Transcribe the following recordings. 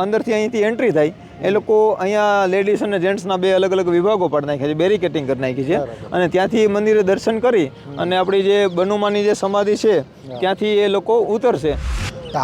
અંદરથી અહીંથી એન્ટ્રી થાય. એ લોકો અહીંયા લેડીઝ અને જેન્ટ્સના બે અલગ અલગ વિભાગો પાડી નાખ્યા છે બેરિકેટિંગ કરી નાખી છે. અને ત્યાંથી મંદિરે દર્શન કરી અને આપણી જે બનુમાની જે સમાધિ છે ત્યાંથી એ લોકો ઉતરશે.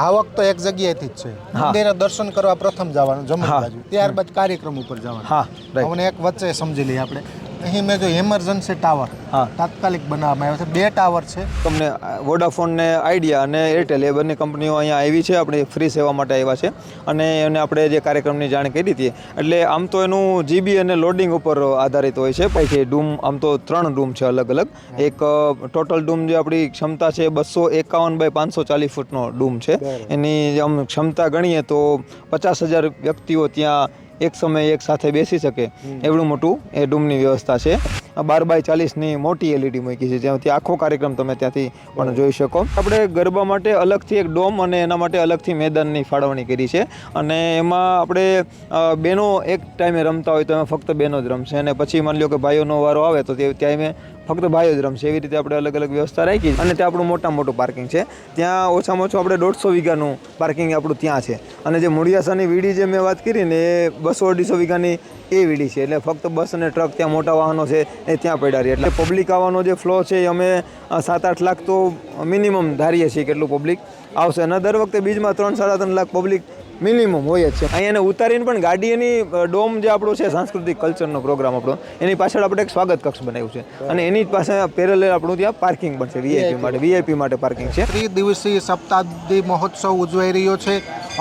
આવક તો એક જગ્યાએથી જ છે. મંદિરે દર્શન કરવા પ્રથમ જવાનું જમણી બાજુ. ત્યારબાદ કાર્યક્રમ ઉપર જવાનું. હા અને એક વચ્ચે સમજી લઈએ આપણે. અહીં મેં જો એમરજન્સી ટાવર હા. તાત્કાલિક બનાવવામાં આવ્યો છે. બે ટાવર છે. તમને વોડાફોન ને આઈડિયા અને એરટેલ એ બંને કંપનીઓ અહીંયા આવી છે આપણે ફ્રી સેવા માટે આવ્યા છે. અને એને આપણે જે કાર્યક્રમની જાણ કરી હતી એટલે આમ તો એનું જીબી અને લોડિંગ ઉપર આધારિત હોય છે. પછી ડૂમ આમ તો ત્રણ ડૂમ છે અલગ અલગ. એક ટોટલ ડૂમ જે આપણી ક્ષમતા છે બસો એકાવન બાય પાંચસો ચાલીસ ફૂટનો ડૂમ છે. એની આમ ક્ષમતા ગણીએ તો પચાસ હજાર વ્યક્તિઓ ત્યાં એક સમયે એક સાથે બેસી શકે. એવડું મોટું એ ડૂમની વ્યવસ્થા છે. બાર બાય ચાલીસની મોટી એલઈડી મૂકી છે, જ્યાંથી આખો કાર્યક્રમ તમે ત્યાંથી પણ જોઈ શકો. આપણે ગરબા માટે અલગથી એક ડોમ અને એના માટે અલગથી મેદાનની ફાળવણી કરી છે. અને એમાં આપણે બહેનો એક ટાઈમે રમતા હોય તો એમાં ફક્ત બહેનો જ રમશે. અને પછી માની લો કે ભાઈઓનો વારો આવે તો તે ટાઈમે ફક્ત ભાઈઓ જ રમશે એવી રીતે આપણે અલગ અલગ વ્યવસ્થા રાખી અને ત્યાં આપણું મોટા મોટું પાર્કિંગ છે. ત્યાં ઓછામાં ઓછું આપણે દોઢસો વીઘાનું પાર્કિંગ આપણું ત્યાં છે. અને જે મુડિયાસાની વીડી જે મેં વાત કરી ને, એ બસો અઢીસો વીઘાની એ વીડી છે. એટલે ફક્ત બસ અને ટ્રક ત્યાં મોટા વાહનો છે, એ ત્યાં પડ્યા રહી. એટલે પબ્લિક આવવાનો જે ફ્લો છે, એ અમે સાત આઠ લાખ તો મિનિમમ ધારીએ છીએ કેટલું પબ્લિક આવશે. અને દર વખતે બીજમાં ત્રણ, સાડા ત્રણ લાખ પબ્લિક મિનિમમ હોય જ છે. અહીંયાને ઉતારીને પણ ગાડી એની ડોમ જે આપણો છે સાંસ્કૃતિક કલ્ચરનો પ્રોગ્રામ આપણો એની પાછળ આપણે એક સ્વાગત કક્ષ બનાવ્યું છે. અને એની જ પાસે પેરેલ આપણું ત્યાં પાર્કિંગ પણ છે વીઆઈપી માટે વીઆઈપી માટે પાર્કિંગ છે. ત્રિદિવસીય સપ્તાબ્દી મહોત્સવ ઉજવાઈ રહ્યો છે.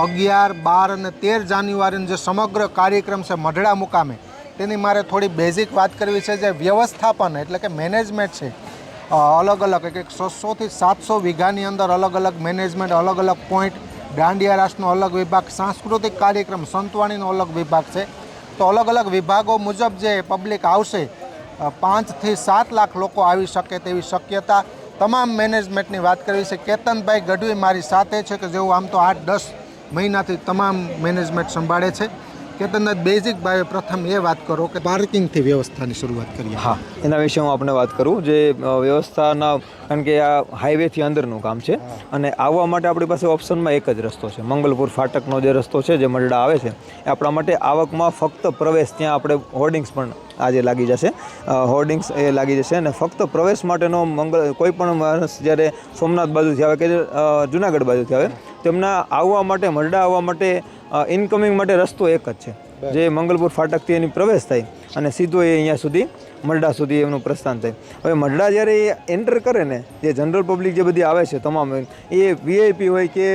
અગિયાર બાર અને તેર જાન્યુઆરીનો જે સમગ્ર કાર્યક્રમ છે મઢડા મુકામે તેની મારે થોડી બેઝિક વાત કરવી છે જે વ્યવસ્થાપન એટલે કે મેનેજમેન્ટ છે. અલગ અલગ એક એક છસોથી સાતસો વીઘાની અંદર અલગ અલગ મેનેજમેન્ટ અલગ અલગ પોઈન્ટ દાંડિયા રાસનો અલગ વિભાગ, સાંસ્કૃતિક કાર્યક્રમ સંતવાણીનો અલગ વિભાગ છે. તો અલગ અલગ વિભાગો મુજબ જે પબ્લિક આવશે પાંચથી સાત લાખ લોકો આવી શકે તેવી શક્યતા તમામ મેનેજમેન્ટની વાત કરવી છે. કેતનભાઈ ગઢવી મારી સાથે છે કે જેઓ આમ તો આઠ દસ મહિનાથી તમામ મેનેજમેન્ટ સંભાળે છે. કેતનભાઈ બેઝિક ભાઈ પ્રથમ એ વાત કરો કે પાર્કિંગથી વ્યવસ્થાની શરૂઆત કરીએ. હા એના વિશે હું આપણે વાત કરું જે વ્યવસ્થાના કારણ કે આ હાઈવેથી અંદરનું કામ છે અને આવવા માટે આપણી પાસે ઓપ્શનમાં એક જ રસ્તો છે. મંગલપુર ફાટકનો જે રસ્તો છે જે મરડા આવે છે એ આપણા માટે આવકમાં ફક્ત પ્રવેશ ત્યાં આપણે હોર્ડિંગ્સ પણ આજે લાગી જશે. હોર્ડિંગ્સ એ લાગી જશે અને ફક્ત પ્રવેશ માટેનો મંગળ કોઈ પણ માણસ જ્યારે સોમનાથ બાજુથી આવે કે જુનાગઢ બાજુથી આવે તેમના આવવા માટે મરડા આવવા માટે ઇનકમિંગ માટે રસ્તો એક જ છે. જે મંગલપુર ફાટકથી એની પ્રવેશ થાય અને સીધો એ અહીંયા સુધી મરડા સુધી એમનું પ્રસ્થાન થાય. હવે મરડા જ્યારે એ એન્ટર કરે ને જે જનરલ પબ્લિક જે બધી આવે છે તમામ એ વીઆઈપી હોય કે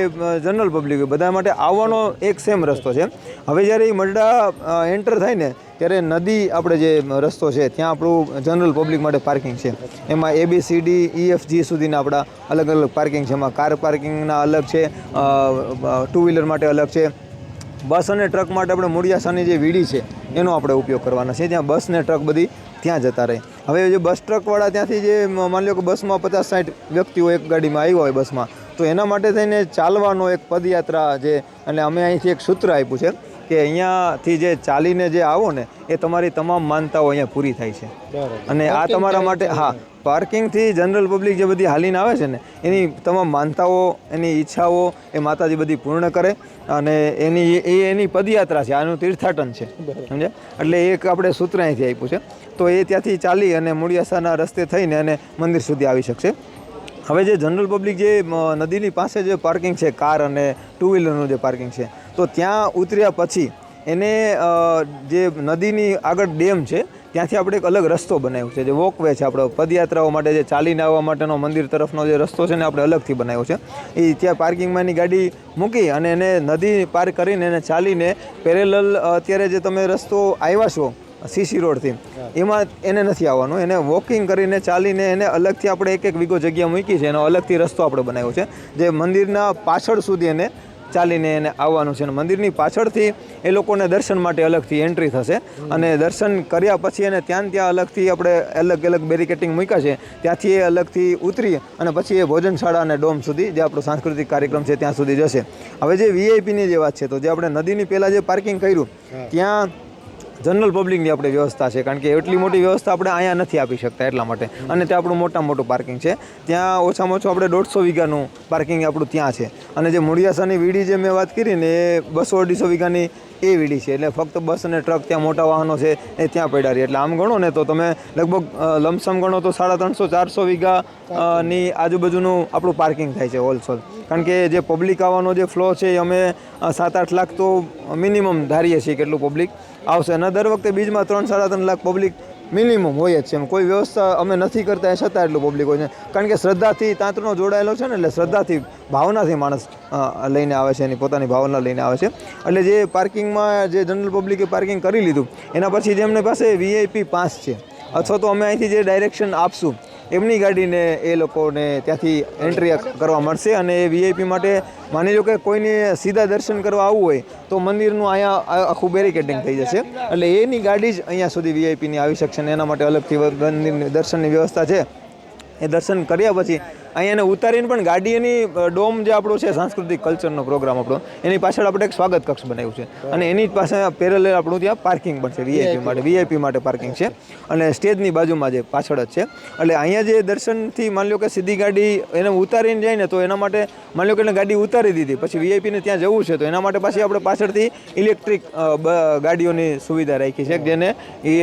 જનરલ પબ્લિક હોય બધા માટે આવવાનો એક સેમ રસ્તો છે. હવે જ્યારે એ મરડા એન્ટર થાય ને ત્યારે નદી આપણે જે રસ્તો છે ત્યાં આપણું જનરલ પબ્લિક માટે પાર્કિંગ છે. એમાં A B C D E F G સુધીના આપણા અલગ અલગ પાર્કિંગ છે. એમાં કાર પાર્કિંગના અલગ છે ટુ વ્હીલર માટે અલગ છે. બસ અને ટ્રક માટે આપણે મૂળિયાસાની જે વીડી છે એનો આપણે ઉપયોગ કરવાના છે ત્યાં બસ ને ટ્રક બધી ત્યાં જતા રહે. હવે જે બસ ટ્રકવાળા ત્યાંથી જે માની લો કે બસમાં પચાસ સાઠ વ્યક્તિઓ એક ગાડીમાં આવ્યા હોય બસમાં તો એના માટે થઈને ચાલવાનો એક પદયાત્રા જે અને અમે અહીંથી એક સૂત્ર આપ્યું છે કે અહીંયાથી જે ચાલીને જે આવો ને એ તમારી તમામ માનતાઓ અહીંયા પૂરી થાય છે. અને આ તમારા માટે હા પાર્કિંગથી જનરલ પબ્લિક જે બધી હાલીને આવે છે ને એની તમામ માનતાઓ એની ઈચ્છાઓ એ માતાજી બધી પૂર્ણ કરે અને એની એ એની પદયાત્રા છે આનું તીર્થાટન છે સમજે એટલે એક આપણે સૂત્ર અહીંથી આપ્યું છે. તો એ ત્યાંથી ચાલી અને મૂળિયાસાના રસ્તે થઈને અને મંદિર સુધી આવી શકશે. હવે જે જનરલ પબ્લિક જે નદીની પાસે જે પાર્કિંગ છે કાર અને ટુ વ્હીલરનું જે પાર્કિંગ છે તો ત્યાં ઉતર્યા પછી એને જે નદીની આગળ ડેમ છે ત્યાંથી આપણે એક અલગ રસ્તો બનાવ્યો છે. જે વોકવે છે આપણો પદયાત્રાઓ માટે, જે ચાલીને આવવા માટેનો મંદિર તરફનો જે રસ્તો છે ને આપણે અલગથી બનાવ્યો છે. એ ત્યાં પાર્કિંગમાં એની ગાડી મૂકી અને એને નદી પાર કરીને એને ચાલીને પેરેલલ અત્યારે જે તમે રસ્તો આવ્યા છો સીસી રોડથી એમાં એને નથી આવવાનું. એને વોકિંગ કરીને ચાલીને એને અલગથી આપણે એક એક વીઘો જગ્યા મૂકી છે. એનો અલગથી રસ્તો આપણે બનાવ્યો છે. જે મંદિરના પાછળ સુધી એને ચાલીને એને આવવાનું છે અને મંદિરની પાછળથી એ લોકોને દર્શન માટે અલગથી એન્ટ્રી થશે. અને દર્શન કર્યા પછી એને ત્યાં ત્યાં અલગથી આપણે અલગ અલગ બેરિકેટિંગ મૂક્યા છે. ત્યાંથી એ અલગથી ઉતરી અને પછી એ ભોજનશાળા અને ડોમ સુધી જે આપણો સાંસ્કૃતિક કાર્યક્રમ છે ત્યાં સુધી જશે. હવે જે વીઆઈપીની જે વાત છે તો જે આપણે નદીની પહેલાં જે પાર્કિંગ કર્યું ત્યાં જનરલ પબ્લિકની આપણે વ્યવસ્થા છે, કારણ કે એટલી મોટી વ્યવસ્થા આપણે અહીંયા નથી આપી શકતા એટલા માટે. અને ત્યાં આપણું મોટા મોટું પાર્કિંગ છે. ત્યાં ઓછામાં ઓછું આપણે દોઢસો વીઘાનું પાર્કિંગ આપણું ત્યાં છે. અને જે મુડિયાસાની વીડી જે મેં વાત કરી ને, એ બસો અઢીસો વીઘાની એ વીડી છે. એટલે ફક્ત બસ અને ટ્રક ત્યાં મોટા વાહનો છે, એ ત્યાં પડ્યા રહી. એટલે આમ ગણો ને, તો તમે લગભગ લમસમ ગણો તો સાડા ત્રણસો, ચારસો વીઘા ની આજુબાજુનું આપણું પાર્કિંગ થાય છે હોલસેલ કારણ કે જે પબ્લિક આવવાનો જે ફ્લો છે, એ અમે સાત આઠ લાખ તો મિનિમમ ધારીએ છીએ કેટલું પબ્લિક આવશે અને દર વખતે બીજમાં ત્રણ સાડા ત્રણ લાખ પબ્લિક મિનિમમ હોય જ છે એમ. કોઈ વ્યવસ્થા અમે નથી કરતા એ છતાં એટલું પબ્લિક હોય છે. કારણ કે શ્રદ્ધાથી તાંત્રનો જોડાયેલો છે ને એટલે શ્રદ્ધાથી ભાવનાથી માણસ લઈને આવે છે, એની પોતાની ભાવના લઈને આવે છે. એટલે જે પાર્કિંગમાં જે જનરલ પબ્લિકે પાર્કિંગ કરી લીધું, એના પછી જે એમની પાસે વીઆઈપી પાસ છે, અથવા તો અમે અહીંથી જે ડાયરેક્શન આપશું એમની ગાડીને એ લોકોને ત્યાંથી એન્ટ્રી કરવા મળશે અને એ વીઆઈપી માટે માની લો કે કોઈને સીધા દર્શન કરવા આવવું હોય તો મંદિરનું અહીંયા આખું બેરિકેડિંગ થઈ જશે. એટલે એની ગાડી જ અહીંયા સુધી વીઆઈપીની આવી શકશે અને એના માટે અલગથી મંદિરની દર્શનની વ્યવસ્થા છે. એ દર્શન કર્યા પછી અહીંયા એને ઉતારીને પણ ગાડી એની ડોમ જે આપણો છે સાંસ્કૃતિક કલ્ચરનો પ્રોગ્રામ આપણો એની પાછળ આપણે એક સ્વાગત કક્ષ બનાવ્યું છે. અને એની પાસે પેરેલ આપણું ત્યાં પાર્કિંગ પણ છે વીઆઈપી માટે વીઆઈપી માટે પાર્કિંગ છે. અને સ્ટેજની બાજુમાં જે પાછળ જ છે. એટલે અહીંયા જે દર્શનથી માની લો કે સીધી ગાડી એને ઉતારીને જાય ને તો એના માટે માની લો કે એને ગાડી ઉતારી દીધી પછી વીઆઈપીને ત્યાં જવું છે તો એના માટે પાછી આપણે પાછળથી ઇલેક્ટ્રિક ગાડીઓની સુવિધા રાખી છે જેને એ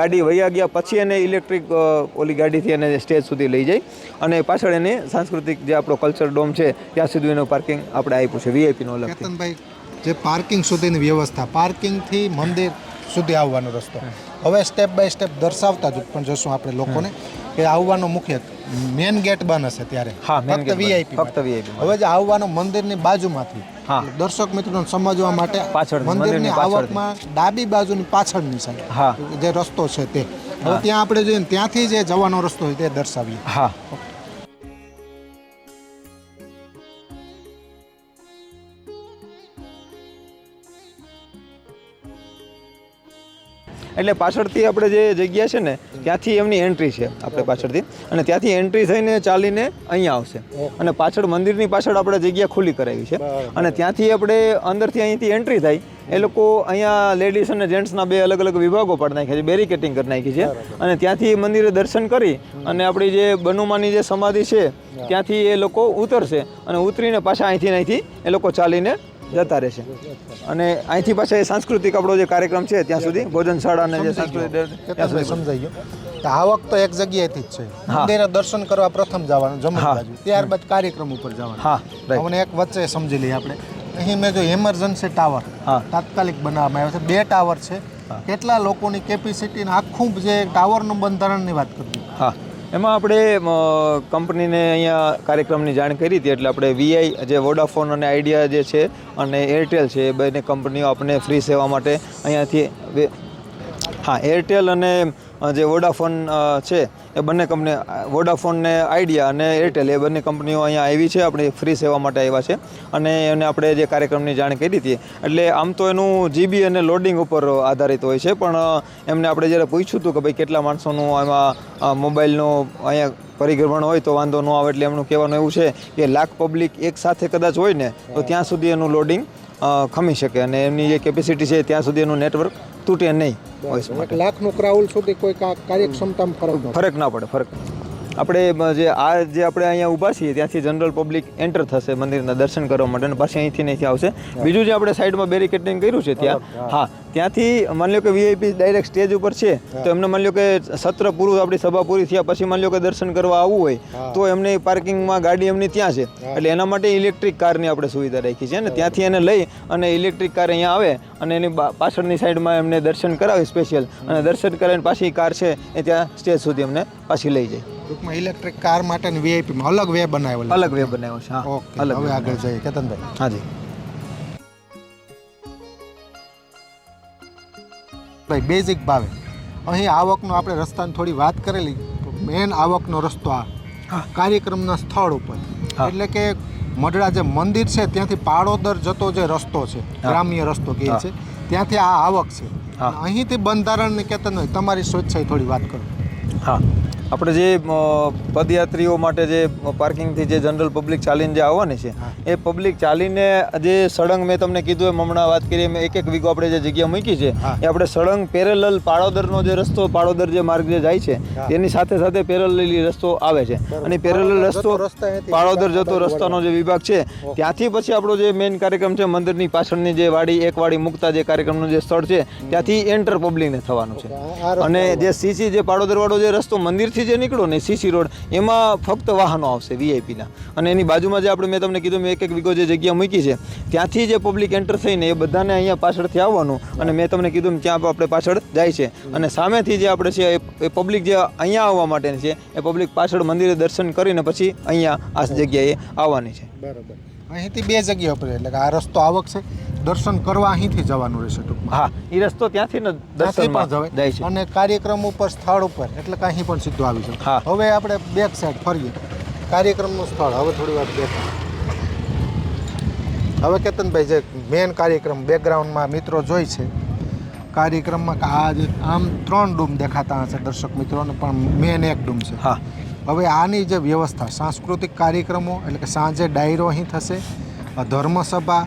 ગાડી વયા ગયા પછી એને ઇલેક્ટ્રિક ઓલી ગાડીથી એને સ્ટેજ સુધી લઈ જાય. અને પાછળ એને સાંસ્કૃતિક જે આપણો કલ્ચર ડોમ છે ત્યાં સુધી એનું પાર્કિંગ આપણે આપ્યું છે વીઆઈપીનો અલગથી. કેતનભાઈ જે પાર્કિંગ સુધીની વ્યવસ્થા પાર્કિંગથી મંદિર સુધી આવવાનો રસ્તો. હવે સ્ટેપ બાય સ્ટેપ દર્શાવતા જ પણ જશું આપણે લોકોને કે આવવાનો મુખ્ય મેન ગેટ બંધ હશે ત્યારે. ફક્ત. વીઆઈપી ફક્ત વીઆઈપી હવે જે આવવાનો મંદિરની બાજુમાંથી હા. દર્શક મિત્રોને સમજવા માટે પાછળ મંદિરની આવકમાં ડાબી બાજુની પાછળની સાઈડ હા. જે રસ્તો છે તે. હવે ત્યાં આપણે જોઈએ ત્યાંથી જે જવાનો રસ્તો હોય તે દર્શાવીએ. હા. એટલે પાછળથી આપણે જે જગ્યા છે ને ત્યાંથી એમની એન્ટ્રી છે આપણે પાછળથી. અને ત્યાંથી એન્ટ્રી થઈને ચાલીને અહીંયા આવશે. અને પાછળ મંદિરની પાછળ આપણે જગ્યા ખુલ્લી કરાવી છે. અને ત્યાંથી આપણે અંદરથી અહીંથી એન્ટ્રી થાય. એ લોકો અહીંયા લેડીઝ અને જેન્ટ્સના બે અલગ અલગ વિભાગો પાડી નાખ્યા છે બેરિકેટિંગ કરી નાખી છે. અને ત્યાંથી મંદિરે દર્શન કરી અને આપણી જે બનુમાની જે સમાધિ છે ત્યાંથી એ લોકો ઉતરશે. અને ઉતરીને પાછા અહીંથી અહીંથી એ લોકો ચાલીને જતા રહેશે. અને અહીંથી પાછા એ સાંસ્કૃતિક આપણો જે કાર્યક્રમ છે ત્યાં સુધી ભોજનશાળા અને જે સાંસ્કૃતિક સમજાઈ ગયો. તો આવક તો એક જગ્યાએથી જ છે. મંદિરે દર્શન કરવા પ્રથમ જવાનું જમવા બાજુ. ત્યારબાદ કાર્યક્રમ ઉપર જવાનું. હા મને એક વચ્ચે સમજી લઈએ આપણે. અહીં મેં જો ઇમરજન્સી ટાવર હા. તાત્કાલિક બનાવવામાં આવ્યો છે. બે ટાવર છે. કેટલા લોકોની કેપેસિટી આખું જે ટાવરનું બંધારણની વાત કરવી હા. એમાં આપણે કંપનીને અહીંયા કાર્યક્રમની જાણ કરી હતી, એટલે આપણે વીઆઈ જે વોડાફોન અને આઈડિયા જે છે અને એરટેલ છે, એ બંને કંપનીઓ આપણને ફ્રી સેવા માટે અહીંયાથી હા એરટેલ અને જે વોડાફોન છે, એ બંને કંપની વોડાફોનને આઈડિયા અને એરટેલ એ બંને કંપનીઓ અહીંયા આવી છે, આપણી ફ્રી સેવા માટે આવ્યા છે. અને એને આપણે જે કાર્યક્રમની જાણ કરી હતી, એટલે આમ તો એનું જીબી અને લોડિંગ ઉપર આધારિત હોય છે, પણ એમને આપણે જ્યારે પૂછ્યું હતું કે ભાઈ કેટલા માણસોનું એમાં મોબાઈલનું અહીંયા પરિભ્રમણ હોય તો વાંધો ન આવે એટલે એમનું કહેવાનું એવું છે કે લાખ પબ્લિક એક સાથે કદાચ હોય ને, તો ત્યાં સુધી એનું લોડિંગ ખમી શકે. અને એમની જે કેપેસિટી છે, ત્યાં સુધી એનું નેટવર્ક તૂટે નહીં લાખનું ક્રાઉલ સુધી કોઈ કાર્યક્ષમતામાં ફરક ફરક ના પડે ફરક. આપણે જે આ જે આપણે અહીંયા ઊભા છીએ ત્યાંથી જનરલ પબ્લિક એન્ટર થશે મંદિરના દર્શન કરવા માટે અને પાછી અહીંથી નહીં આવશે. બીજું જે આપણે સાઈડમાં બેરિકેટિંગ કર્યું છે ત્યાં હા ત્યાંથી માની લો કે વીઆઈપી ડાયરેક્ટ સ્ટેજ ઉપર છે તો એમને માની લો કે સત્ર પૂરું આપણી સભા પૂરી થયા પછી માની લો કે દર્શન કરવા આવવું હોય તો એમને પાર્કિંગમાં ગાડી એમની ત્યાં છે. એટલે એના માટે ઇલેક્ટ્રિક કારની આપણે સુવિધા રાખી છે ને ત્યાંથી એને લઈ અને ઇલેક્ટ્રિક કાર અહીંયા આવે અને એની પાછળની સાઈડમાં એમને દર્શન કરાવે સ્પેશિયલ અને દર્શન કરાવીને પાછી કાર છે એ ત્યાં સ્ટેજ સુધી અમને પાછી લઈ જાય. ટૂંકમાં ઇલેક્ટ્રિક કાર માટેની વીઆઈપીમાં અલગ વે બનાવેલો અલગ વે બનાવ્યો છે હા. ઓકે અલગ હવે આગળ જઈએ. કેતનભાઈ. હાજી. ભાઈ બેઝિક ભાવે. અહીં આવકનો આપણે રસ્તાની થોડી વાત કરેલી મેન આવકનો રસ્તો આ. કાર્યક્રમના સ્થળ ઉપર. એટલે કે મઢડા જે મંદિર છે ત્યાંથી પાડોદર જતો જે રસ્તો છે ગ્રામ્ય રસ્તો કહે છે ત્યાંથી આ આવક છે. અહીંથી બંધારણની કેતન તમારી સ્વેચ્છાએ થોડી વાત કરો. હા. આપણે જે પદયાત્રીઓ માટે જે પાર્કિંગથી જે જનરલ પબ્લિક ચાલીને જે આવવાની છે એ પબ્લિક ચાલીને જે સળંગ મેં તમને કીધું એમ હમણાં વાત કરીએ એમ એક એક વીકો આપણે જે જગ્યા મૂકી છે એ આપણે સળંગ પેરેલલ પાળોદરનો જે રસ્તો પાળોદર જે માર્ગ જે જાય છે. તેની સાથે સાથે પેરેલલી રસ્તો આવે છે. અને પેરેલલ રસ્તો પાળોદર જતો રસ્તાનો જે વિભાગ છે ત્યાંથી પછી આપણો જે મેઇન કાર્યક્રમ છે મંદિરની પાછળની જે વાડી એક વાડી મુકતા જે કાર્યક્રમનું જે સ્થળ છે ત્યાંથી એન્ટર પબ્લિકને થવાનું છે. અને જે સીસી જે પાળોદરવાળો જે રસ્તો મંદિરથી જે નીકળો ને સીસી રોડ, એમાં ફક્ત વાહનો આવશે વીઆઈપીના અને એની બાજુમાં જે આપણે મેં તમને કીધું, મેં એક એક વીઘો જે જગ્યા મૂકી છે, ત્યાંથી જે પબ્લિક એન્ટર થઈને એ બધાને અહીંયા પાછળથી આવવાનું. અને મેં તમને કીધું ત્યાં આપણે પાછળ જાય છે. અને સામેથી જે આપણે છે, એ પબ્લિક જે અહીંયા આવવા માટેની છે, એ પબ્લિક પાછળ મંદિરે દર્શન કરીને પછી અહીંયા આ જગ્યાએ આવવાની છે. બરોબર. અહીંથી બે જગ્યા પર એટલે કે આ રસ્તો આવક છે દર્શન કરવા અહીંથી જવાનું રહેશે ટૂંકમાં. હા એ રસ્તો ત્યાંથી ને દર્શન પણ જાય છે. અને કાર્યક્રમ ઉપર સ્થળ ઉપર એટલે કે અહીં પણ સીધું આવી જાય. હા. હવે આપણે બેક સાઈડ ફરીએ. કાર્યક્રમનું સ્થળ હવે થોડી વાર બેક હવે કેતનભાઈ જે મેન કાર્યક્રમ બેકગ્રાઉન્ડમાં મિત્રો જોઈ છે કાર્યક્રમમાં આ આમ ત્રણ ડૂમ દેખાતા હશે દર્શક મિત્રોને પણ મેન એક ડૂમ છે. હા. હવે આની જે વ્યવસ્થા સાંસ્કૃતિક કાર્યક્રમો એટલે કે સાંજે ડાયરો અહીં થશે ધર્મસભા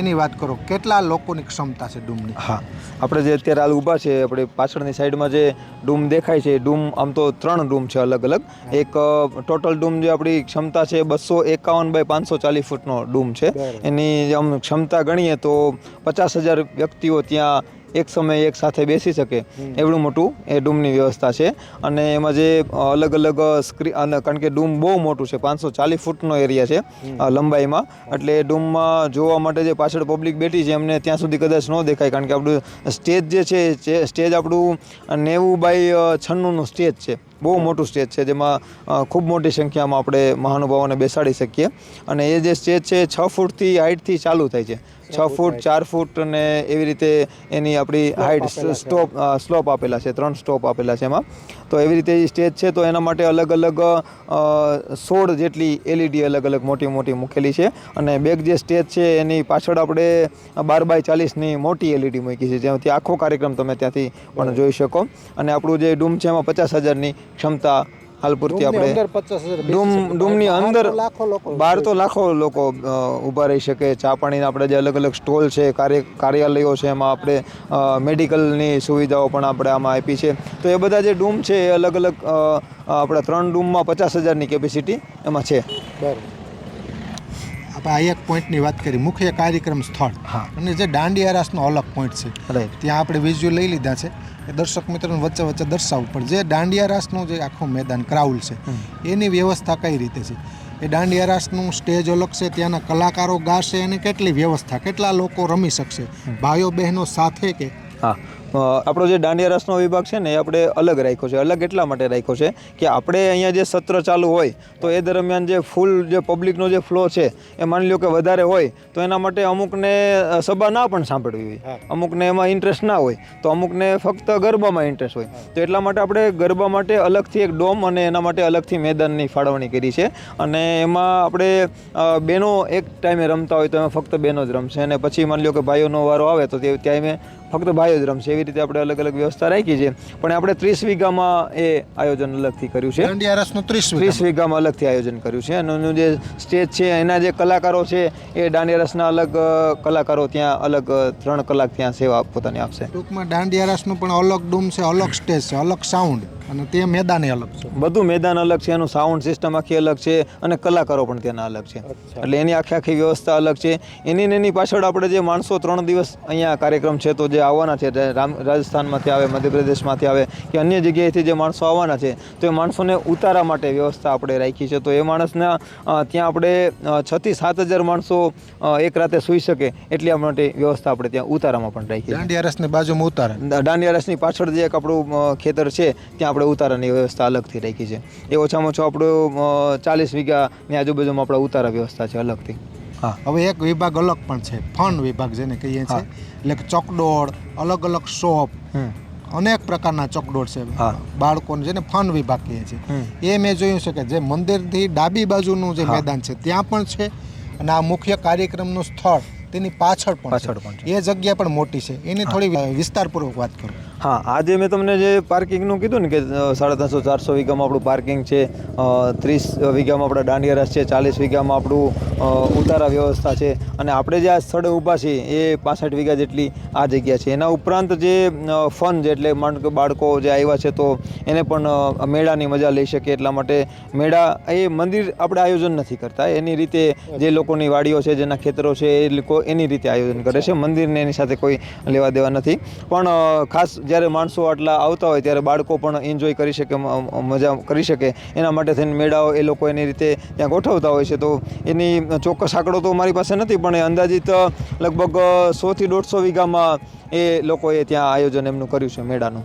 એની વાત કરો કેટલા લોકોની ક્ષમતા છે ડૂમની? હા આપણે જે અત્યારે હાલ ઊભા છે આપણે પાછળની સાઈડમાં જે ડૂમ દેખાય છે ડૂમ આમ તો ત્રણ ડૂમ છે અલગ અલગ. એક ટોટલ ડૂમ જે આપણી ક્ષમતા છે બસો એકાવન બાય પાંચસો ચાલીસ ફૂટનો ડૂમ છે. એની આમ ક્ષમતા ગણીએ તો પચાસ હજાર વ્યક્તિઓ ત્યાં એક સમયે એક સાથે બેસી શકે. એવડું મોટું એ ડૂમની વ્યવસ્થા છે. અને એમાં જે અલગ અલગ સ્ક્રી, અને કારણ કે ડૂમ બહુ મોટું છે, પાંચસો ચાલીસ ફૂટનો એરિયા છે લંબાઈમાં. એટલે ડૂમમાં જોવા માટે જે પાછળ પબ્લિક બેઠી છે, એમને ત્યાં સુધી કદાચ ન દેખાય, કારણ કે આપણું સ્ટેજ જે છે સ્ટેજ આપણું નેવું બાય છન્નુંનું સ્ટેજ છે. બહુ મોટું સ્ટેજ છે જેમાં ખૂબ મોટી સંખ્યામાં આપણે મહાનુભાવોને બેસાડી શકીએ. અને એ જે સ્ટેજ છે છ ફૂટથી હાઇટથી ચાલુ થાય છે. છ ફૂટ ચાર ફૂટ અને એવી રીતે એની આપણી હાઇટ સ્ટોપ સ્લોપ આપેલા છે ત્રણ સ્ટોપ આપેલા છે એમાં. તો એવી રીતે એ સ્ટેજ છે તો એના માટે અલગ અલગ સોળ જેટલી એલઈડી અલગ અલગ મોટી મોટી મૂકેલી છે. અને બેક જે સ્ટેજ છે એની પાછળ આપણે બાર બાય ચાલીસની મોટી એલઈડી મૂકી છે જ્યાંથી આખો કાર્યક્રમ તમે ત્યાંથી પણ જોઈ શકો. અને આપણું જે ડૂમ છે એમાં પચાસ હજારની ક્ષમતા હાલ પૂરતી આપણે અંદર 50,000 બેસી ડૂમ ડૂમની અંદર બહાર તો લાખો લોકો ઊભા રહી શકે. ચા પાણીના આપણે જે અલગ અલગ સ્ટોલ છે કાર્ય કાર્યાલયો છે એમાં આપણે મેડિકલની સુવિધાઓ પણ આપણે આમાં આપી છે. તો એ બધા જે ડૂમ છે એ અલગ અલગ આપણા ત્રણ ડૂમમાં પચાસ હજારની કેપેસિટી એમાં છે. બરાબર. આપણે આ એક પોઈન્ટની વાત કરી. મુખ્ય કાર્યક્રમ સ્થળ. હા. અને જે દાંડિયા રાસનો અલગ પોઈન્ટ છે. ત્યાં આપણે વિઝ્યુઅલ લઈ લીધા છે. એ દર્શક મિત્રોને વચ્ચે વચ્ચે દર્શાવવું પણ જે દાંડિયા રાસનું જે આખું મેદાન ક્રાઉલ છે એની વ્યવસ્થા કઈ રીતે છે? એ દાંડિયા રાસનું સ્ટેજ અલગ છે ત્યાંના કલાકારો ગાશે અને કેટલી વ્યવસ્થા કેટલા લોકો રમી શકશે? ભાઈઓ બહેનો સાથે કે હા. આપણો જે દાંડિયા રસનો વિભાગ છે ને એ આપણે અલગ રાખ્યો છે. અલગ એટલા માટે રાખ્યો છે કે આપણે અહીંયા જે સત્ર ચાલુ હોય તો એ દરમિયાન જે ફૂલ જે પબ્લિકનો જે ફ્લો છે એ માની લો કે વધારે હોય તો એના માટે અમુકને સભા ના પણ સાંભળવી હોય. અમુકને એમાં ઇન્ટરેસ્ટ ના હોય તો અમુકને ફક્ત ગરબામાં ઇન્ટરેસ્ટ હોય. તો એટલા માટે આપણે ગરબા માટે અલગથી એક ડોમ અને એના માટે અલગથી મેદાનની ફાળવણી કરી છે. અને એમાં આપણે બહેનો બેનો એક ટાઈમે રમતા હોય તો એમાં ફક્ત બેનો જ રમશે. અને પછી માની લો કે ભાઈઓનો વારો આવે તો તે ત્યાં ફક્ત ભાઈઓ જ રમશે એવી રીતે આપણે અલગ અલગ વ્યવસ્થા રાખી છે. પણ આપણે ત્રીસ વીઘામાં એ આયોજન અલગથી કર્યું છે. દાંડિયારાસનું ત્રીસ ત્રીસ વીઘામાં અલગથી આયોજન કર્યું છે. અને જે સ્ટેજ છે એના જે કલાકારો છે એ દાંડિયા રસના અલગ કલાકારો ત્યાં અલગ ત્રણ કલાક ત્યાં સેવા પોતાની આપશે. ટૂંકમાં દાંડિયારસનું પણ અલગ ડૂમ છે અલગ સ્ટેજ છે અલગ સાઉન્ડ અને તે મેદાને અલગ છે. બધું મેદાન અલગ છે એનું સાઉન્ડ સિસ્ટમ આખી અલગ છે અને કલાકારો પણ તેના અલગ છે. એટલે એની આખી આખી વ્યવસ્થા અલગ છે. એની એની પાછળ આપણે જે માણસો ત્રણ દિવસ અહીંયા કાર્યક્રમ છે તો જે આવવાના છે રાજસ્થાનમાંથી આવે મધ્યપ્રદેશમાંથી આવે કે અન્ય જગ્યાએથી જે માણસો આવવાના છે તો એ માણસોને ઉતારા માટે વ્યવસ્થા આપણે રાખી છે. તો એ માણસના ત્યાં આપણે છથી સાત હજાર માણસો એક રાતે સૂઈ શકે એટલી માટે વ્યવસ્થા આપણે ત્યાં ઉતારામાં પણ રાખી દાંડિયારસની દાંડિયા રસની બાજુમાં ઉતારા. દાંડિયા રસની પાછળ જે એક આપણું ખેતર છે ત્યાં આપણે ઉતારાની વ્યવસ્થા અલગથી રાખી છે. એ ઓછામાં ઓછો આપણું ચાલીસ વીઘાની આજુબાજુમાં આપણે ઉતારા વ્યવસ્થા છે અલગથી. હા હવે એક વિભાગ અલગ પણ છે. ફન વિભાગ જેને કહીએ છીએ. એટલે ચોકડોળ અલગ અલગ શોપ અનેક પ્રકારના ચોકડોળ છે. બાળકોને જેને ફન વિભાગ કહીએ છીએ. એ મેં જોયું છે કે જે મંદિરથી ડાબી બાજુનું જે મેદાન છે ત્યાં પણ છે. અને આ મુખ્ય કાર્યક્રમનું સ્થળ તેની પાછળ પણ પાછળ પણ એ જગ્યા પણ મોટી છે. એની થોડી વિસ્તારપૂર્વક વાત કરો. હા, આજે મેં તમને જે પાર્કિંગનું કીધું ને કે સાડા ત્રણસો, ચારસો વીઘામાં આપણું પાર્કિંગ છે ત્રીસ વીઘામાં આપણા દાંડિયા રસ છે, ચાલીસ વીઘામાં આપણું ઉતારા વ્યવસ્થા છે. અને આપણે જે આ સ્થળે ઊભા છીએ એ પાસઠ વીઘા જેટલી આ જગ્યા છે. એના ઉપરાંત જે ફન જે એટલે માનો બાળકો જે આવ્યા છે તો એને પણ મેળાની મજા લઈ શકે એટલા માટે મેળા એ મંદિર આપણે આયોજન નથી કરતા. એની રીતે જે લોકોની વાડીઓ છે, જેના ખેતરો છે, એ લોકો એની રીતે આયોજન કરે છે. મંદિરને એની સાથે કોઈ લેવા દેવા નથી. પણ ખાસ જ્યારે માણસો આટલા આવતા હોય ત્યારે બાળકો પણ એન્જોય કરી શકે મજા કરી શકે. એના માટે થઈને મેળાઓ એ લોકો એની રીતે ત્યાં ગોઠવતા હોય છે. તો એની ચોક્કસ આંકડો તો મારી પાસે નથી, પણ એ અંદાજિત લગભગ સોથી દોઢસો વીઘામાં એ લોકોએ ત્યાં આયોજન એમનું કર્યું છે, મેળાનું.